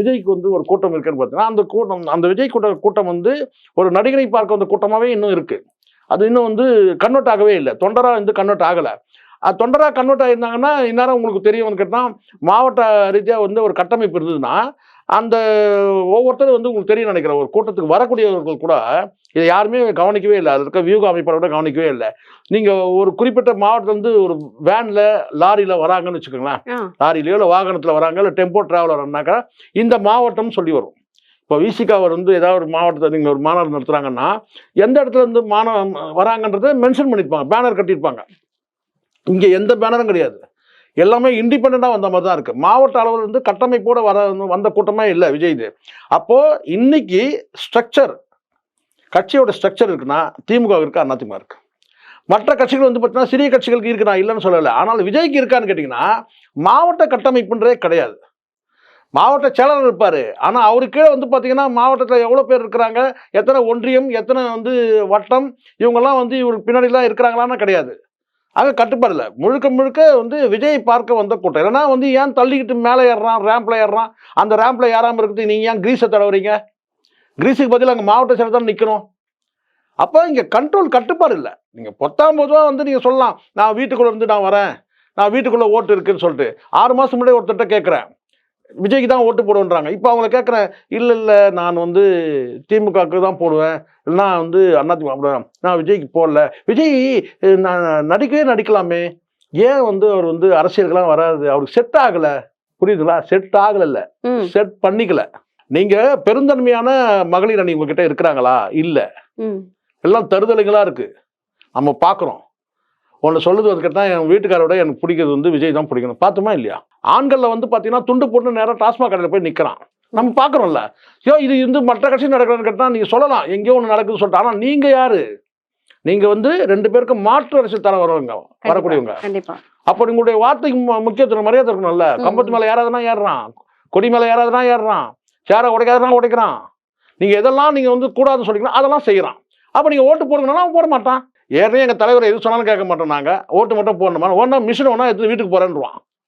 விஜய்க்கு வந்து ஒரு கூட்டம் இருக்குன்னு பார்த்தீங்கன்னா அந்த கூட்டம் அந்த விஜய் கூட்ட கூட்டம் வந்து ஒரு நடிகரை பார்க்க வந்த கூட்டமாகவே இன்னும் இருக்குது அது இன்னும் வந்து கன்வெர்ட் ஆகவே இல்லை. தொண்டராக வந்து கன்வெர்ட் ஆகலை அது கன்வெர்ட் ஆகியிருந்தாங்கன்னா இந்நேரம் உங்களுக்கு தெரியும் வந்து கேட்டால் மாவட்ட ரீதியாக வந்து ஒரு கட்டமைப்பு இருந்ததுன்னா அந்த ஒவ்வொருத்தரும் வந்து உங்களுக்கு தெரியும் நினைக்கிறேன். ஒரு கூட்டத்துக்கு வரக்கூடியவர்கள் கூட இதை யாருமே கவனிக்கவே இல்லை. அது இருக்க வியூக அமைப்பாளர் கூட கவனிக்கவே இல்லை. நீங்கள் ஒரு குறிப்பிட்ட மாவட்டத்துலேருந்து ஒரு வேனில் லாரியில் வராங்கன்னு வச்சுக்கோங்களேன். லாரிலையோ இல்லை வாகனத்தில் வராங்க இல்லை டெம்போ ட்ராவலர்னாக்கா இந்த மாவட்டம்னு சொல்லி வரும். இப்போ விசிகாவர் வந்து ஏதாவது ஒரு மாவட்டத்தை நீங்கள் ஒரு மாநாடு நடத்துகிறாங்கன்னா எந்த இடத்துல இருந்து மாணவ வராங்கன்றதை மென்ஷன் பண்ணியிருப்பாங்க பேனர் கட்டியிருப்பாங்க. இங்கே எந்த பேனரும் கிடையாது. எல்லாமே இண்டிபெண்ட்டாக வந்த மாதிரி தான் இருக்குது மாவட்ட அளவில் இருந்து கட்டமைப்போடு வர வந்த கூட்டமே இல்லை விஜய் இது. அப்போது இன்னைக்கு ஸ்ட்ரக்சர் கட்சியோட ஸ்ட்ரக்சர் இருக்குன்னா திமுக இருக்கா அதிமுக இருக்கு. மற்ற கட்சிகள் வந்து பார்த்தீங்கன்னா சிறிய கட்சிகளுக்கு இருக்கு நான் இல்லைன்னு சொல்லலை. ஆனால் விஜய்க்கு இருக்கான்னு கேட்டிங்கன்னா மாவட்ட கட்டமைப்புன்றதே கிடையாது. மாவட்ட செயலாளர் இருப்பார். ஆனால் அவருக்கே வந்து பார்த்தீங்கன்னா மாவட்டத்தில் எவ்வளோ பேர் இருக்கிறாங்க எத்தனை ஒன்றியம் எத்தனை வந்து வட்டம் இவங்கெல்லாம் வந்து இவருக்கு பின்னாடிலாம் இருக்கிறாங்களான்னு கிடையாது. ஆக கட்டுப்பாடு இல்லை. முழுக்க முழுக்க வந்து விஜய் பார்க்க வந்த கூட்டம். இல்லைன்னா வந்து ஏன் தள்ளிக்கிட்டு மேலே ஏறுறான் ரேம்பில் ஏறுறான்? அந்த ரேம்பில் ஏறாமல் இருக்குது நீங்கள் ஏன் கிரீஸை தடவுறீங்க? கிரீஸுக்கு பதில் அங்கே மாவட்ட செயலர் தான் நிற்கணும் அப்போ இங்கே கண்ட்ரோல் கட்டுப்பாடு இல்லை. நீங்கள் பொத்தாம் பொதுவாக வந்து நீங்கள் சொல்லலாம் நான் வீட்டுக்குள்ளே இருந்து நான் வரேன் நான் வீட்டுக்குள்ளே ஓட்டு இருக்குன்னு சொல்லிட்டு. ஆறு மாதம் முன்னாடி ஒருத்தர்கிட்ட கேட்குறேன். விஜய்க்கு தான் ஓட்டு போடுவேன்றாங்க. இப்போ அவங்கள கேட்குறேன் இல்லை இல்லை நான் வந்து திமுகவுக்கு தான் போடுவேன். இல்லைனா வந்து அதிமுக நான் விஜய்க்கு போடல. விஜய் நான் நடிக்கவே நடிக்கலாமே. ஏன் வந்து அவர் வந்து அரசியலுக்கெல்லாம் வராது? அவருக்கு செட் ஆகலை. புரியுதுங்களா? செட் ஆகலைல்ல. செட் பண்ணிக்கல. நீங்க பெருந்தன்மையான மகளிர் அணி உங்ககிட்ட இருக்கிறாங்களா? இல்ல. எல்லாம் தருதலைகளா இருக்கு. நம்ம பார்க்குறோம் ஒன்று சொல்லுது வந்து கேட்டால் என் வீட்டுக்காரோட எனக்கு பிடிக்கிறது வந்து விஜய் தான் பிடிக்கணும். பார்த்தோமா இல்லையா? ஆண்களில் வந்து பார்த்தீங்கன்னா துண்டு போட்டு நேராக டாஸ்மாக் கடையில் போய் நிற்கிறான் நம்ம பார்க்குறோம்ல ஐயோ இது வந்து மற்ற கட்சி நடக்கிறதுன்னு கேட்டால் நீங்கள் சொல்லலாம். எங்கேயோ ஒன்று நடக்குதுன்னு சொல்லிட்டு. ஆனால் நீங்கள் யாரு? நீங்கள் வந்து ரெண்டு பேருக்கும் மாற்று அரசியல் தர வரவங்க வரக்கூடியவங்க. அப்போ உங்களுடைய வார்த்தைக்கு முக்கியத்துவம் மரியாதை இருக்கணும்ல. கம்பத்து மேலே ஏறாதுன்னா ஏறுறான். கொடி மேலே ஏறாதுன்னா ஏறுறான். சேரை உடைக்காதுன்னா உடைக்கிறான். நீங்கள் எதெல்லாம் நீங்கள் வந்து கூடாதுன்னு சொல்லிக்கலாம் அதெல்லாம் செய்கிறான் அப்போ நீங்கள் ஓட்டு போடுங்கன்னா போட மாட்டான். ஏற்கனவே எங்கள் தலைவர் எது சொன்னாலும் கேட்க மாட்டோம் நாங்கள் ஓட்டு மட்டும் போடணுமா? ஒன்றா மிஷின் ஒன்றா எடுத்து வீட்டுக்கு போகிறேன்றான்